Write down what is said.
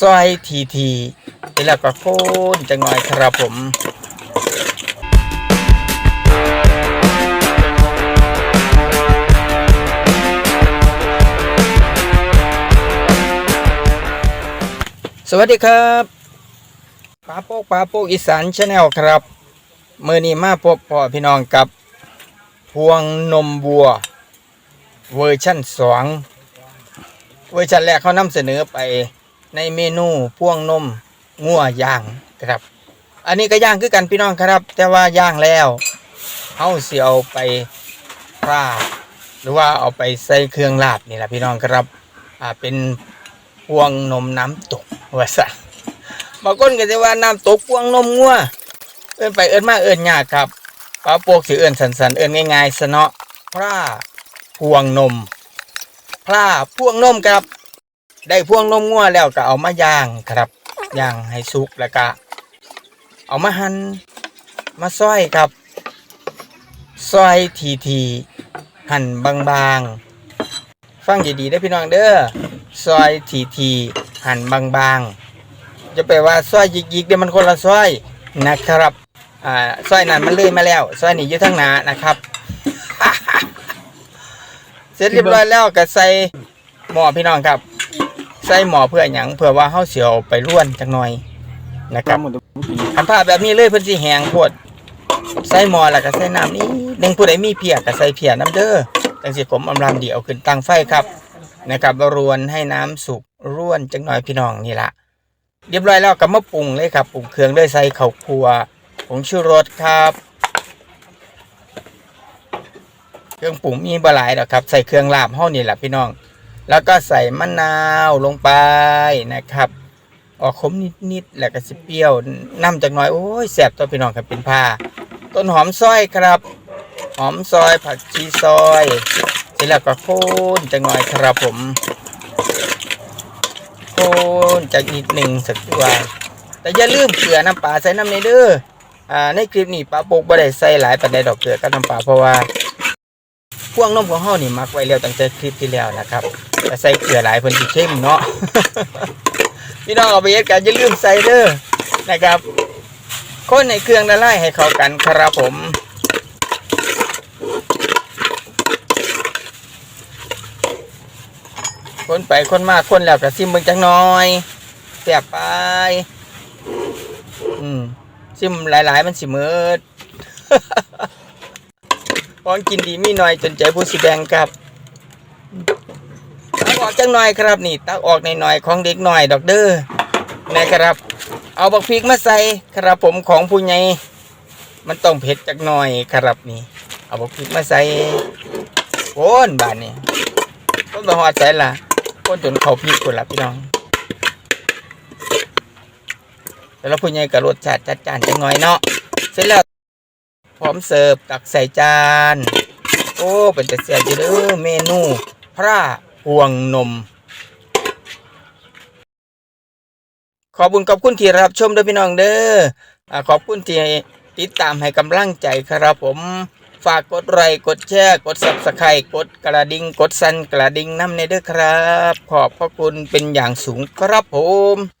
ซอยทีทีแล้วก็โคนจังหน่อยครับผมสวัสดีครับป้าโป๊กป้าโป๊กอีสานชาแนลครับเมือนี้มาพบพ่อพี่น้องกับ พวงนมวัว เวอร์ชั่นสองเวอร์ชันแรกเขานำเสนอไป ในเมนูพวงนมงัวย่างครับ อันนี้ก็ย่างคือกันพี่น้องครับ แต่ว่าย่างแล้วเขาเสียเอาไปราดหรือว่าเอาไปใส่เครื่องลาบนี่แหละพี่น้องครับอ่าเป็นพวงนมน้ำตกว่าสับางคนก็จะว่าน้ำตกพวงนมงัวเอินไปเอินมาเอินยากครับป้าโปกสิเอินสันสันเอินง่ายๆสนาะพร่าพวงนมพร่าพวงนมครับ ได้พวงนมงัวแล้วก็เอามาย่างครับย่างให้สุกแล้วก็เอามาหัน่นมาซอยครับซอยทีทีหั่นบางๆ ฟังดีๆได้พี่น้องเด้อซอยทีทีหั่นบางๆ จะไปลว่าซอยยิกๆเดี๋ยวมันคนละซอยนะครับอ่าซอยนั้นมันเลื่อยมาแล้วซอยนี้อยู่ทางหน้านะครับ เสร็จเรียบร้อยแล้วก็ใส่หม้อพี่น้องครับ ใส่หม้อเพื่อหยังเพื่อว่าเฮาเสียวไปร่วนจักหน่อยนะครับอันผ้าแบบนี้เลยเพิ่นสิแห้งโพดใส่หม้อแล้วก็ใส่น้ำนี่หนึ่งผู้ใดมีเพียก็ใส่เพียน้ำเด้อจังสิผมอำลำเดียวขึ้นตั้งไฟครับนะครับรวนให้น้ำสุกร่วนจักหน่อยพี่น้องนี่ละเรียบร้อยแล้วก็มาปรุงเลยครับปรุงเครื่องด้วยใส่ข้าวคั่วผงชูรสครับ เครื่องปรุงมีบหลายดอกครับ ใส่เครื่องลาบเฮานี่แหละพี่น้อง แล้วก็ใส่มะนาวลงไปนะครับ ออกขมนิดๆแล้วก็สิเปรี้ยวน้ำจากหน้อยโอ้ยแสบตัวพี่น้องครับเป็นผ้า ต้นหอมซอยครับ หอมซอยผักชีซอยเสร็จแล้วก็โคนจากหน่อยครับผมโคนจากนิดหนึ่งสักตัวแต่อย่าลืมเกลือน้ำปลาใส่น้ำในเด้ออ่าในคลิปนี้ป้าปกบ่ได้ใส่หลายปานใดดอกเกลือกับน้ำปลาเพราะว่าพวงนมของเฮานี่มักไว้แล้วตั้งแต่คลิปที่แล้วนะครับ แต่ใส่เกลือหลายเพิ่นสิเข้มเนาะ พี่น้องเอาไปเฮ็ดกันอย่าลืมใส่เด้อนะครับ คนในเครื่องละลายให้เข้ากันครับผมคนไปคนมาคนแล้วก็ซิมเบิ่งจังน้อยแซ่บไป อืมซิมหลาย ๆ มันสิมิดของกินดีมีหน่อยจนใจผู้สิแดงครับ ตักออกจังหน่อยครับนี่ ตักออกในหน่อยของเด็กหน่อยดอกเด้อนะครับ เอาบักพริกมาใส่ครับผมของผู้ใหญ่มันต้องเผ็ดจักหน่อยครับนี่ เอาบักพริกมาใส่โคนบานนี่ต้นบะฮอดใส่ละโคนจนเขาพริกคนละพี่น้องแล้วผู้ใหญ่กับรสชาติจัดจานจังหน่อยเนาะเสร็จแล้วพร้อมเสิร์ฟตักใส่จาน โอ้เป็นแต่เสียอยู่เด้อเมนูพระ พวงนม ขอบคุณขอบคุณที่รับชมด้วยพี่น้องเด้ออขอบคุณที่ติดตามให้กำลังใจครับผมฝากกดไลค์กดแชร์กดซับสไครต์กดกระดิ่งกดสั่นกระดิ่งน้ำในเด้อครับ ขอบพระคุณเป็นอย่างสูงครับผม